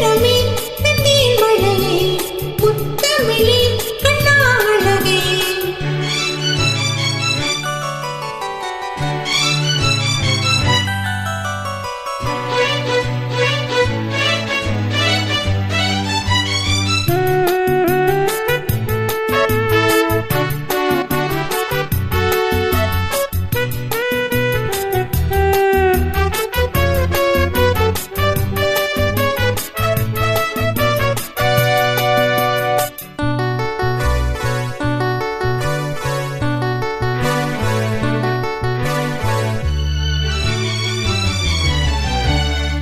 சித்திரமே செந்தேன்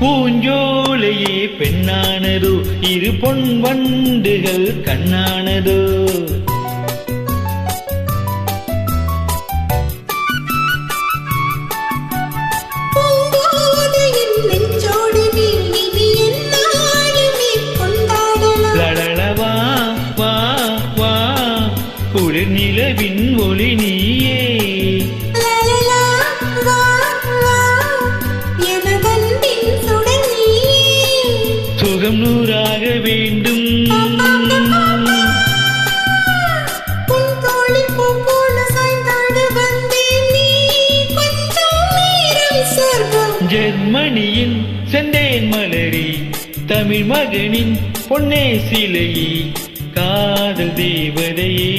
பூஞ்சோலையே பெண்ணானதோ இரு பொன் வண்டுகள் கண்ணானதோ. குளிர் நிலவின் ஒளி நீயே. கொஞ்சம் நேரம் சொர்க்கம். ஜெர்மனியின் செந்தேன் மலரி தமிழ் மகனின் பொன்னே சிலையே காதல் தேவதையே.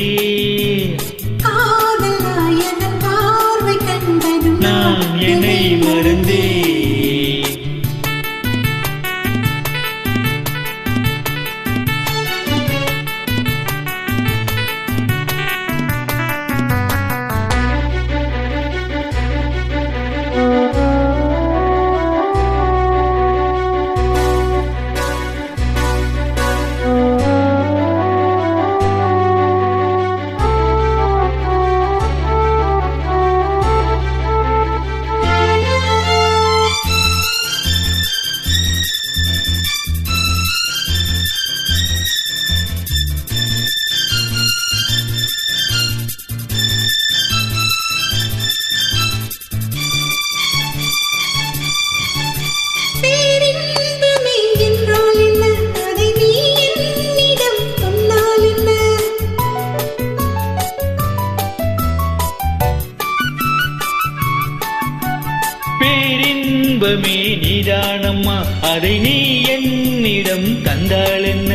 இன்பமே நீதானம்மா. அதை நீ என்னிடம் தந்தாள் என்ன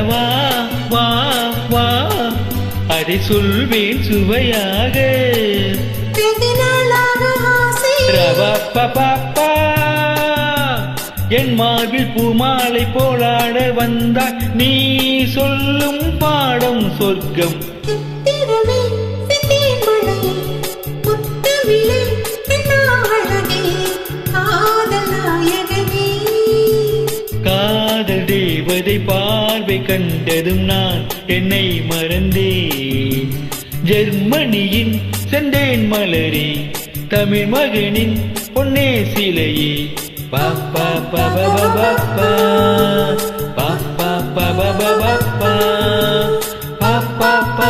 வா, வா, வா, அதை சொல்வேன் சுவையாக. வெகு என் மார்பில் பூமாலை போலாட வந்தாய். நீ சொல்லும் பாடம் சொர்க்கம் தேவதை பார்வை கண்டதும் நான் என்னை மறந்தே ஜெர்மனியின் செந்தேன் மலரே தமிழ் மகனின் பொன்னே சிலையே. பாப்பா பபபபப்பா பாப்பா பாப்பா பபபபப்பா பாப்பா